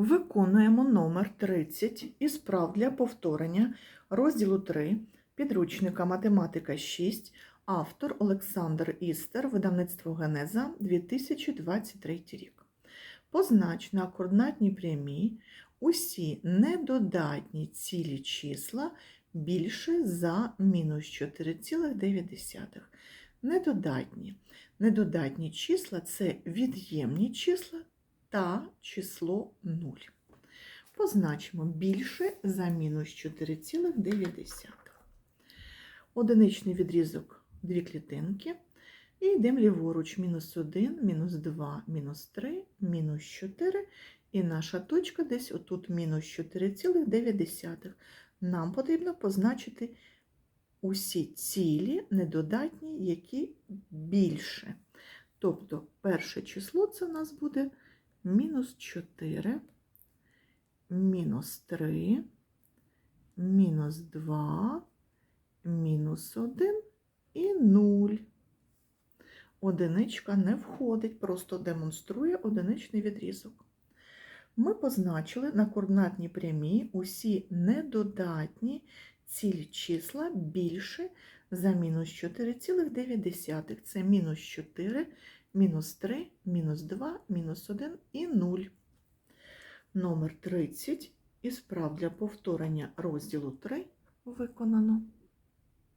Виконуємо номер 30 із прав для повторення розділу 3 підручника Математика 6, автор Олександр Істер, видавництво Генеза 2023 рік. Познач на координатній прямій усі недодатні цілі числа більше за мінус 4,9. Недодатні. Недодатні числа це від'ємні числа та число 0. Позначимо більше за мінус 4,9. Одиничний відрізок дві клітинки. І йдемо ліворуч мінус 1, мінус 2, мінус 3, мінус 4. І наша точка десь отут мінус 4,9. Нам потрібно позначити усі цілі недодатні, які більше. Тобто перше число це у нас буде мінус 4, мінус 3, мінус 2, мінус 1 і 0. Одиничка не входить, просто демонструє одиничний відрізок. Ми позначили на координатній прямій усі недодатні цілі числа більше за мінус 4,9. Це мінус 4, мінус 3, мінус 2, мінус 1 і 0. Номер 30 із прав для повторення розділу 3 виконано.